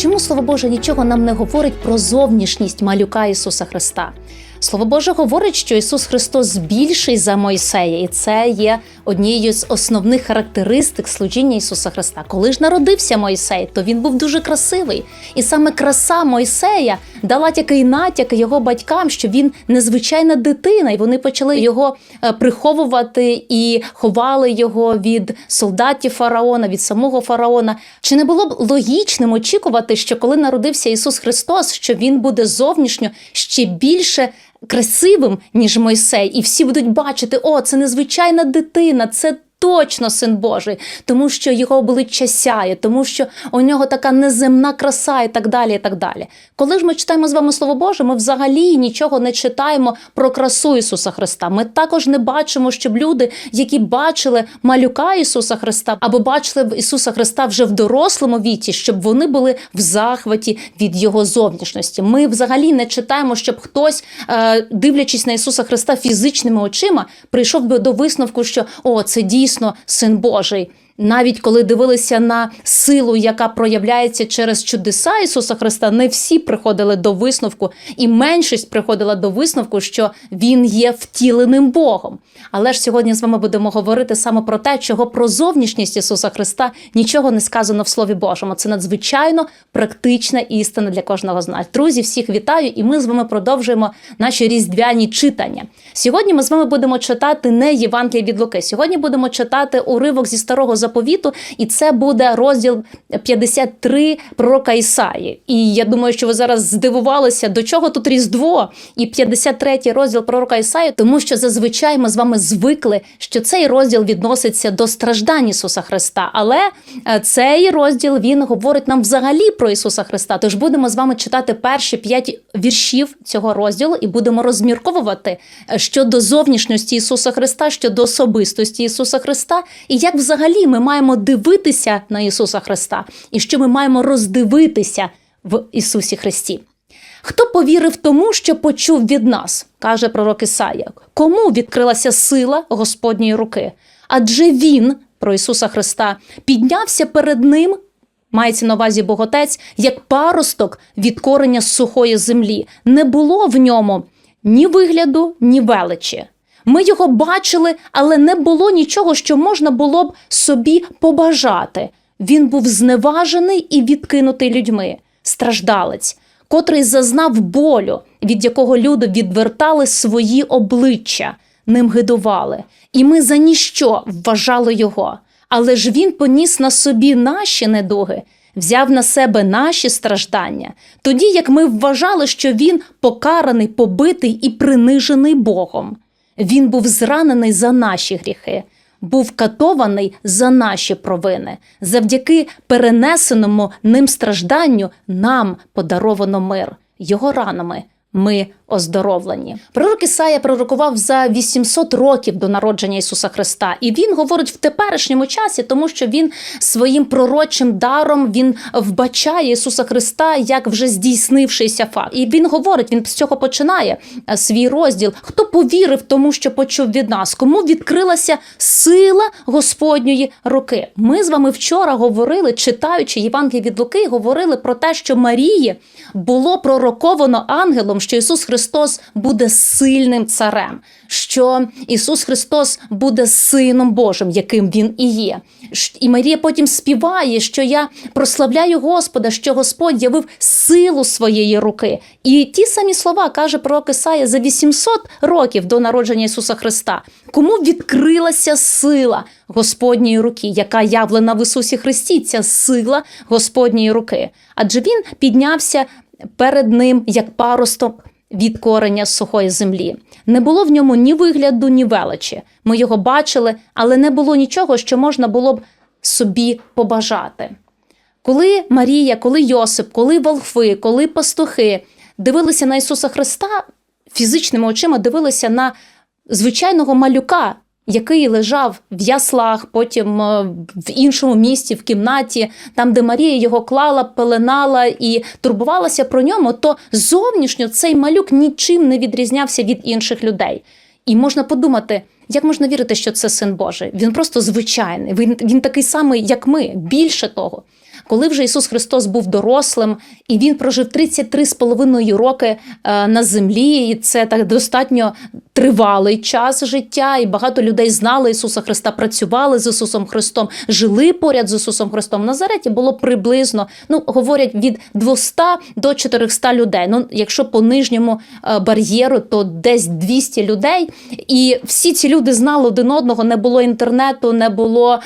Чому Слово Боже нічого нам не говорить про зовнішність малюка Ісуса Христа? Слово Боже говорить, що Ісус Христос більший за Мойсея, і це є однією з основних характеристик служіння Ісуса Христа. Коли ж народився Мойсей, то він був дуже красивий. І саме краса Мойсея дала такий натяк його батькам, що він незвичайна дитина, і вони почали його е, приховувати і ховали його від солдатів фараона, від самого фараона. Чи не було б логічним очікувати, що коли народився Ісус Христос, що він буде зовнішньо ще більше красивим, ніж Мойсей, і всі будуть бачити, о, це незвичайна дитина, це. Точно син Божий, тому що його обличчя сяє, тому що у нього така неземна краса, і так далі. і так далі. Коли ж ми читаємо з вами Слово Боже, ми взагалі нічого не читаємо про красу Ісуса Христа. Ми також не бачимо, щоб люди, які бачили малюка Ісуса Христа, або бачили Ісуса Христа вже в дорослому віці, щоб вони були в захваті від Його зовнішності. Ми взагалі не читаємо, щоб хтось, е, дивлячись на Ісуса Христа фізичними очима, прийшов би до висновку, що о, це дійсно син Божий. Навіть коли дивилися на силу, яка проявляється через чудеса Ісуса Христа, не всі приходили до висновку, і меншість приходила до висновку, що Він є втіленим Богом. Але ж сьогодні з вами будемо говорити саме про те, чого про зовнішність Ісуса Христа нічого не сказано в Слові Божому. Це надзвичайно практична істина для кожного з нас. Друзі, всіх вітаю, і ми з вами продовжуємо наші різдвяні читання. Сьогодні ми з вами будемо читати не Євангеліє від Луки. Сьогодні будемо читати уривок зі старого заповіту, і це буде розділ 53 пророка Ісаї. І я думаю, що ви зараз здивувалися, до чого тут Різдво і 53 розділ пророка Ісаї, тому що зазвичай ми з вами звикли, що цей розділ відноситься до страждань Ісуса Христа. Але е, цей розділ він говорить нам взагалі про Ісуса Христа. Тож будемо з вами читати перші п'ять віршів цього розділу і будемо розмірковувати е, щодо зовнішності Ісуса Христа, щодо особистості Ісуса Христа, і як взагалі ми маємо дивитися на Ісуса Христа, і що ми маємо роздивитися в Ісусі Христі. Хто повірив тому, що почув від нас, каже пророк Ісая, кому відкрилася сила Господньої руки? Адже Він, про Ісуса Христа, піднявся перед Ним, мається на увазі Боготець, як паросток від корення сухої землі. Не було в ньому ні вигляду, ні величі. Ми його бачили, але не було нічого, що можна було б собі побажати. Він був зневажений і відкинутий людьми, страждалець, котрий зазнав болю, від якого люди відвертали свої обличчя, ним гидували. І ми за ніщо вважали його. Але ж він поніс на собі наші недуги, взяв на себе наші страждання, тоді як ми вважали, що він покараний, побитий і принижений Богом. Він був зранений за наші гріхи, був катований за наші провини. Завдяки перенесеному ним стражданню нам подаровано мир. Його ранами ми оздоровлені. Пророк Ісая пророкував за 800 років до народження Ісуса Христа, і він говорить в теперішньому часі, тому що він своїм пророчим даром він вбачає Ісуса Христа як вже здійснившийся факт. І він говорить, він з цього починає е, свій розділ. Хто повірив тому, що почув від нас, кому відкрилася сила Господньої руки? Ми з вами вчора говорили, читаючи Євангеліє від Луки, говорили про те, що Марії було пророковано ангелом, що Ісус Христос буде сильним царем, що Ісус Христос буде сином Божим, яким Він і є. І Марія потім співає, що я прославляю Господа, що Господь явив силу своєї руки. І ті самі слова каже пророк Ісая за 800 років до народження Ісуса Христа. Кому відкрилася сила Господньої руки, яка явлена в Ісусі Христі, ця сила Господньої руки? Адже Він піднявся перед ним як паросток від корення сухої землі. Не було в ньому ні вигляду, ні величі. Ми його бачили, але не було нічого, що можна було б собі побажати. Коли Марія, коли Йосип, коли волхви, коли пастухи дивилися на Ісуса Христа, фізичними очима дивилися на звичайного малюка, який лежав в яслах, потім е, в іншому місці, в кімнаті, там, де Марія його клала, пеленала і турбувалася про ньому, то зовнішньо цей малюк нічим не відрізнявся від інших людей. І можна подумати, як можна вірити, що це син Божий? Він просто звичайний, він, він такий самий, як ми, більше того. Коли вже Ісус Христос був дорослим, і Він прожив 33,5 роки е, на землі, і це так достатньо тривалий час життя, і багато людей знали Ісуса Христа, працювали з Ісусом Христом, жили поряд з Ісусом Христом. В Назареті було приблизно, ну говорять, від 200 до 400 людей. Ну, якщо по нижньому е, бар'єру, то десь 200 людей. І всі ці люди знали один одного, не було інтернету, не було е,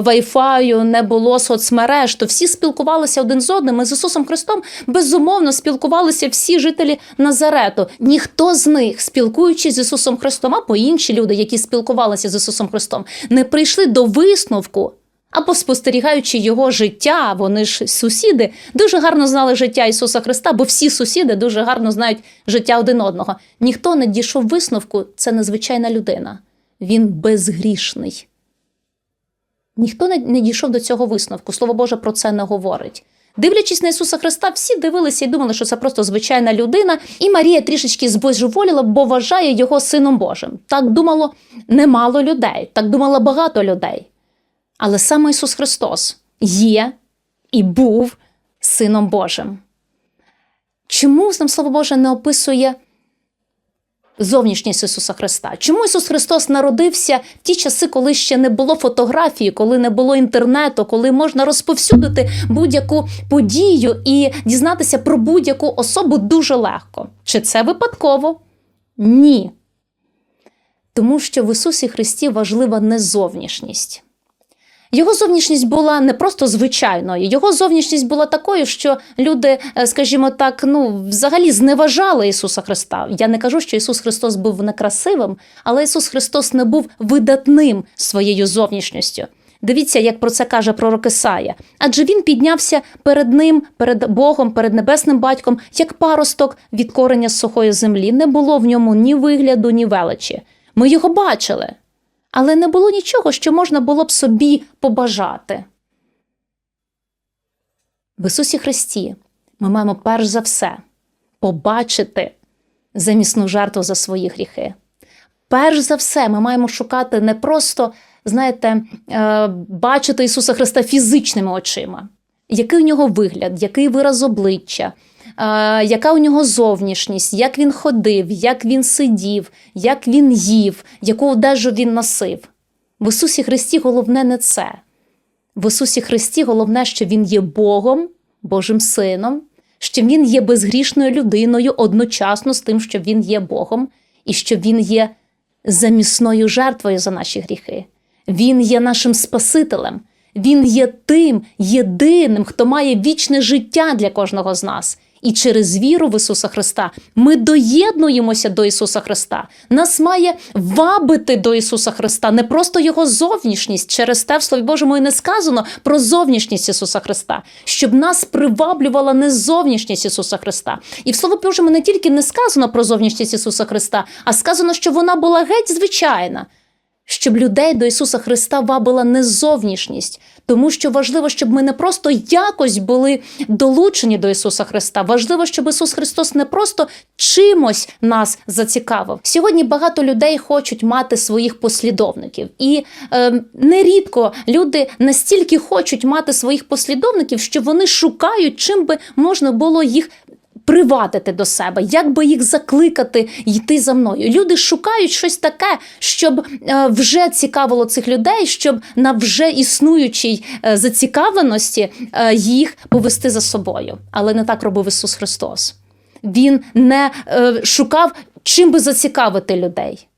вайфаю, не було соцмереж. То всі спілкувалися один з одним. З Ісусом Христом безумовно спілкувалися всі жителі Назарету. Ніхто з них, спілкуючись з Ісусом Христом, або інші люди, які спілкувалися з Ісусом Христом, не прийшли до висновку. Або спостерігаючи його життя, вони ж сусіди дуже гарно знали життя Ісуса Христа, бо всі сусіди дуже гарно знають життя один одного. Ніхто не дійшов висновку, це незвичайна людина. Він безгрішний. Ніхто не, не дійшов до цього висновку. Слово Боже про це не говорить. Дивлячись на Ісуса Христа, всі дивилися і думали, що це просто звичайна людина, і Марія трішечки збожеволіла, бо вважає його сином Божим. Так думало немало людей, так думало багато людей. Але саме Ісус Христос є і був Сином Божим. Чому нам Слово Боже не описує зовнішність Ісуса Христа? Чому Ісус Христос народився в ті часи, коли ще не було фотографії, коли не було інтернету, коли можна розповсюдити будь-яку подію і дізнатися про будь-яку особу дуже легко? Чи це випадково? Ні. Тому що в Ісусі Христі важлива не зовнішність. Його зовнішність була не просто звичайною, його зовнішність була такою, що люди, е, скажімо так, ну взагалі зневажали Ісуса Христа. Я не кажу, що Ісус Христос був некрасивим, але Ісус Христос не був видатним своєю зовнішністю. Дивіться, як про це каже пророк Ісая. Адже він піднявся перед ним, перед Богом, перед небесним батьком, як паросток від корення сухої землі. Не було в ньому ні вигляду, ні величі. Ми його бачили але не було нічого, що можна було б собі побажати. В Ісусі Христі ми маємо перш за все побачити замісну жертву за свої гріхи. Перш за все, ми маємо шукати не просто, знаєте, е, бачити Ісуса Христа фізичними очима, який у нього вигляд, який вираз обличчя, яка у нього зовнішність, як він ходив, як він сидів, як він їв, яку одежу він носив. В Ісусі Христі головне не це. В Ісусі Христі головне, що Він є Богом, Божим Сином, що Він є безгрішною людиною одночасно з тим, що Він є Богом, і що Він є замісною жертвою за наші гріхи. Він є нашим Спасителем. Він є тим єдиним, хто має вічне життя для кожного з нас. І через віру в Ісуса Христа ми доєднуємося до Ісуса Христа. Нас має вабити до Ісуса Христа, не просто Його зовнішність. Через те в Слові Божому і не сказано про зовнішність Ісуса Христа, щоб нас приваблювала не зовнішність Ісуса Христа. І в Слові Божому не тільки не сказано про зовнішність Ісуса Христа, а сказано, що вона була геть звичайна. Щоб людей до Ісуса Христа вабила не зовнішність, тому що важливо, щоб ми не просто якось були долучені до Ісуса Христа. Важливо, щоб Ісус Христос не просто чимось нас зацікавив. Сьогодні багато людей хочуть мати своїх послідовників, і е, нерідко люди настільки хочуть мати своїх послідовників, що вони шукають, чим би можна було їх привадити до себе, як би їх закликати йти за мною. Люди шукають щось таке, щоб е, вже цікавило цих людей, щоб на вже існуючій е, зацікавленості е, їх повести за собою. Але не так робив Ісус Христос. Він не шукав, чим би зацікавити людей.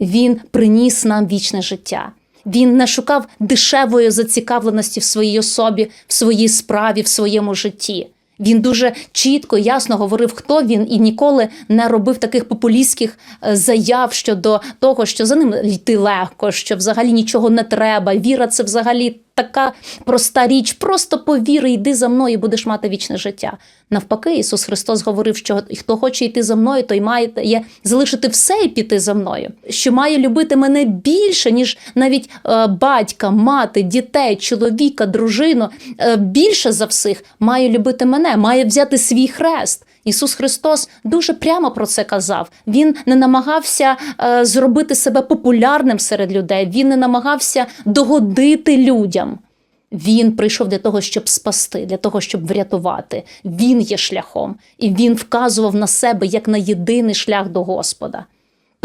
Він приніс нам вічне життя. Він не шукав дешевої зацікавленості в своїй особі, в своїй справі, в своєму житті. Він дуже чітко, ясно говорив, хто він, і ніколи не робив таких популістських заяв щодо того, що за ним йти легко, що взагалі нічого не треба. Віра це взагалі така проста річ. Просто повіри, йди за мною, і будеш мати вічне життя. Навпаки, Ісус Христос говорив, що хто хоче йти за мною, той має є залишити все і піти за мною, що має любити мене більше, ніж навіть е, батька, мати, дітей, чоловіка, дружину. Е, більше за всіх має любити мене, має взяти свій хрест. Ісус Христос дуже прямо про це казав. Він не намагався е, зробити себе популярним серед людей. Він не намагався догодити людям. Він прийшов для того, щоб спасти, для того, щоб врятувати. Він є шляхом, і він вказував на себе як на єдиний шлях до Господа.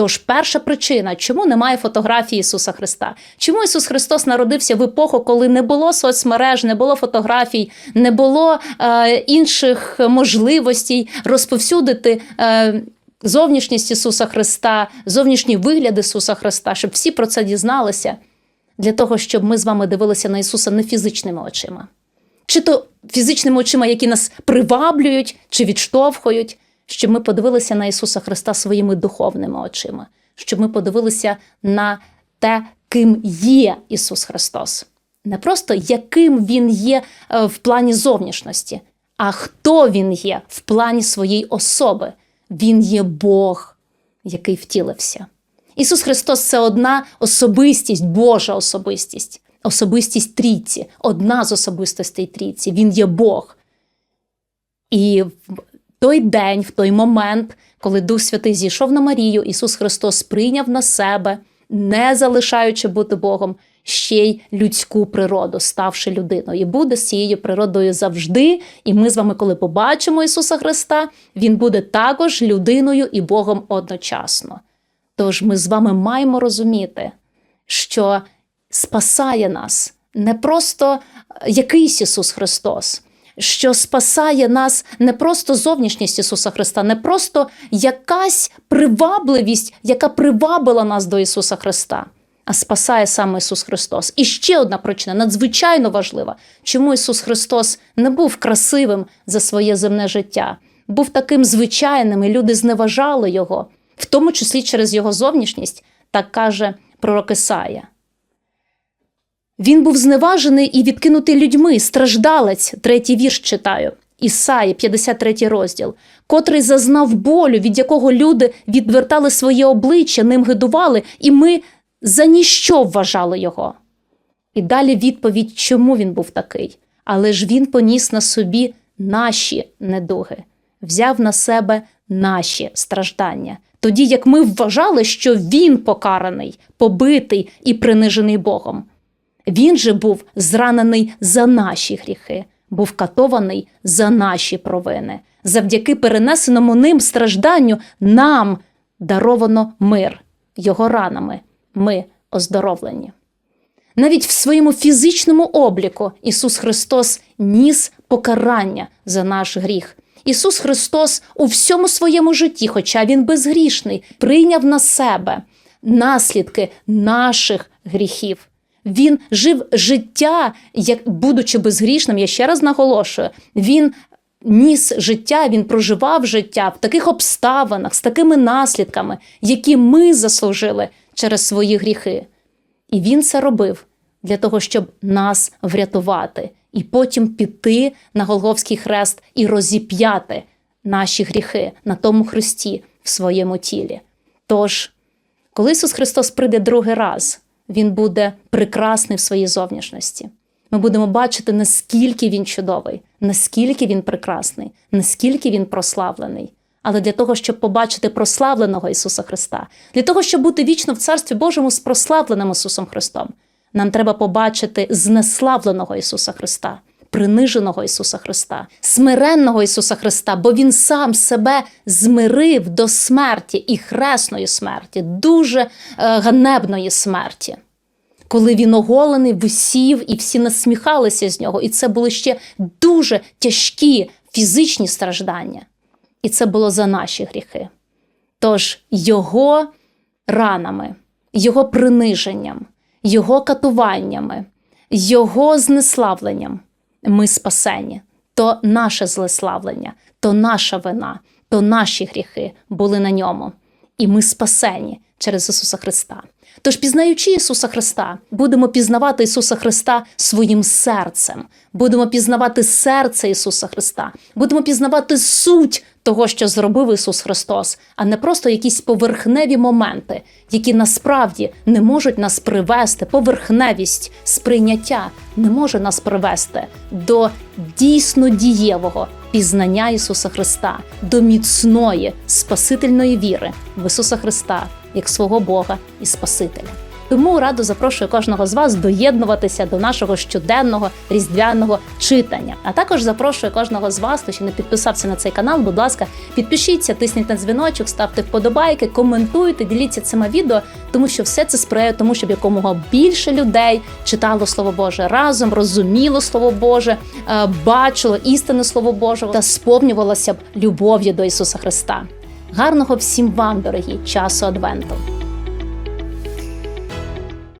Тож, перша причина, чому немає фотографії Ісуса Христа? Чому Ісус Христос народився в епоху, коли не було соцмереж, не було фотографій, не було е, інших можливостей розповсюдити е, зовнішність Ісуса Христа, зовнішній вигляд Ісуса Христа, щоб всі про це дізналися, для того, щоб ми з вами дивилися на Ісуса не фізичними очима, чи то фізичними очима, які нас приваблюють чи відштовхують щоб ми подивилися на Ісуса Христа своїми духовними очима, щоб ми подивилися на те, ким є Ісус Христос. Не просто яким Він є е, в плані зовнішності, а хто Він є в плані своєї особи. Він є Бог, який втілився. Ісус Христос це одна особистість, Божа особистість, особистість трійці, одна з особистостей трійці. Він є Бог. І той день, в той момент, коли Дух Святий зійшов на Марію, Ісус Христос прийняв на себе, не залишаючи бути Богом, ще й людську природу, ставши людиною, і буде з цією природою завжди. І ми з вами, коли побачимо Ісуса Христа, Він буде також людиною і Богом одночасно. Тож ми з вами маємо розуміти, що спасає нас не просто якийсь Ісус Христос що спасає нас не просто зовнішність Ісуса Христа, не просто якась привабливість, яка привабила нас до Ісуса Христа, а спасає саме Ісус Христос. І ще одна причина надзвичайно важлива, чому Ісус Христос не був красивим за своє земне життя, був таким звичайним, і люди зневажали Його, в тому числі через Його зовнішність, так каже пророк Ісая. Він був зневажений і відкинутий людьми, страждалець, третій вірш читаю. Ісаї, 53 розділ, котрий зазнав болю, від якого люди відвертали своє обличчя, ним гидували, і ми за ніщо вважали його. І далі відповідь, чому він був такий. Але ж він поніс на собі наші недуги, взяв на себе наші страждання. Тоді як ми вважали, що він покараний, побитий і принижений Богом. Він же був зранений за наші гріхи, був катований за наші провини. Завдяки перенесеному ним стражданню нам даровано мир, його ранами ми оздоровлені. Навіть в своєму фізичному обліку Ісус Христос ніс покарання за наш гріх. Ісус Христос у всьому своєму житті, хоча Він безгрішний, прийняв на себе наслідки наших гріхів. Він жив життя, як будучи безгрішним, я ще раз наголошую, він ніс життя, він проживав життя в таких обставинах, з такими наслідками, які ми заслужили через свої гріхи. І він це робив для того, щоб нас врятувати, і потім піти на Голговський хрест і розіп'яти наші гріхи на тому хресті в своєму тілі. Тож, коли Ісус Христос прийде другий раз він буде прекрасний в своїй зовнішності. Ми будемо бачити, наскільки він чудовий, наскільки він прекрасний, наскільки він прославлений. Але для того, щоб побачити прославленого Ісуса Христа, для того, щоб бути вічно в Царстві Божому з прославленим Ісусом Христом, нам треба побачити знеславленого Ісуса Христа, приниженого Ісуса Христа, смиренного Ісуса Христа, бо Він сам себе змирив до смерті і хресної смерті, дуже е, ганебної смерті. Коли він оголений, висів, і всі насміхалися з нього. І це були ще дуже тяжкі фізичні страждання. І це було за наші гріхи. Тож його ранами, його приниженням, його катуваннями, його знеславленням ми спасені, то наше злеславлення, то наша вина, то наші гріхи були на ньому. І ми спасені через Ісуса Христа. Тож, пізнаючи Ісуса Христа, будемо пізнавати Ісуса Христа своїм серцем, будемо пізнавати серце Ісуса Христа, будемо пізнавати суть того, що зробив Ісус Христос, а не просто якісь поверхневі моменти, які насправді не можуть нас привести, поверхневість сприйняття не може нас привести до дійсно дієвого пізнання Ісуса Христа, до міцної спасительної віри в Ісуса Христа як свого Бога і Спасителя. Тому радо запрошую кожного з вас доєднуватися до нашого щоденного різдвяного читання. А також запрошую кожного з вас, хто ще не підписався на цей канал. Будь ласка, підпишіться, тисніть на дзвіночок, ставте вподобайки, коментуйте, діліться цими відео, тому що все це сприяє тому, щоб якомога більше людей читало Слово Боже разом, розуміло Слово Боже, е, бачило істинне Слово Божого та сповнювалося б любов'ю до Ісуса Христа. Гарного всім вам, дорогі, часу Адвенту!